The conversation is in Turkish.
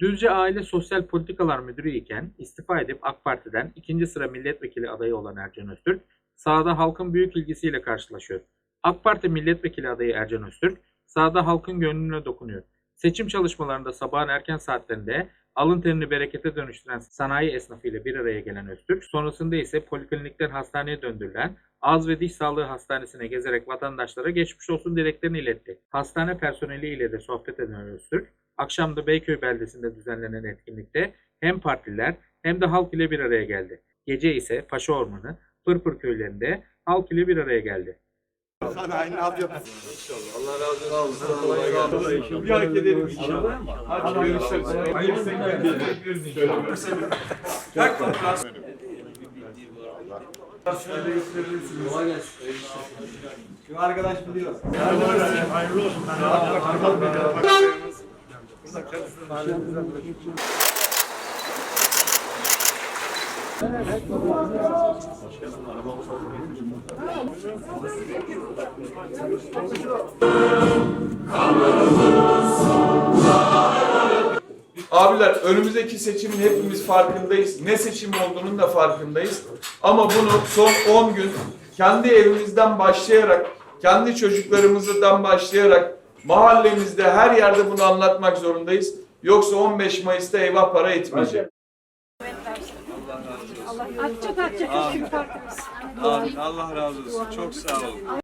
Düzce Aile Sosyal Politikalar Müdürü iken istifa edip AK Parti'den ikinci sıra milletvekili adayı olan Ercan Öztürk, sahada halkın büyük ilgisiyle karşılaşıyor. AK Parti milletvekili adayı Ercan Öztürk, sahada halkın gönlüne dokunuyor. Seçim çalışmalarında sabahın erken saatlerinde alın terini berekete dönüştüren sanayi esnafıyla bir araya gelen Öztürk, sonrasında ise poliklinikten hastaneye döndürülen Ağız ve Diş Sağlığı Hastanesi'ne gezerek vatandaşlara geçmiş olsun dileklerini iletti. Hastane personeli ile de sohbet eden Öztürk, akşam da Beyköy beldesinde düzenlenen etkinlikte hem partiler hem de halk ile bir araya geldi. Gece ise Paşa Ormanı, Pırpır köylerinde halk ile bir araya geldi. Sanayinin altyapısı. Allah razı olsun. Kolay gelsin. Bir hareket edelim inşallah. Hadi görüşürüz. Hayırlı seneler. Kolay gelsin. Şu arkadaş biliyor. Abiler önümüzdeki seçimin hepimiz farkındayız. Ne seçim olduğunun da farkındayız. Ama bunu son 10 gün kendi evimizden başlayarak, kendi çocuklarımızdan başlayarak mahallemizde her yerde bunu anlatmak zorundayız. Yoksa 15 Mayıs'ta eyvah para etmeyecek. Atacak. Çünkü farkımız. Allah razı olsun. Çok sağ olun.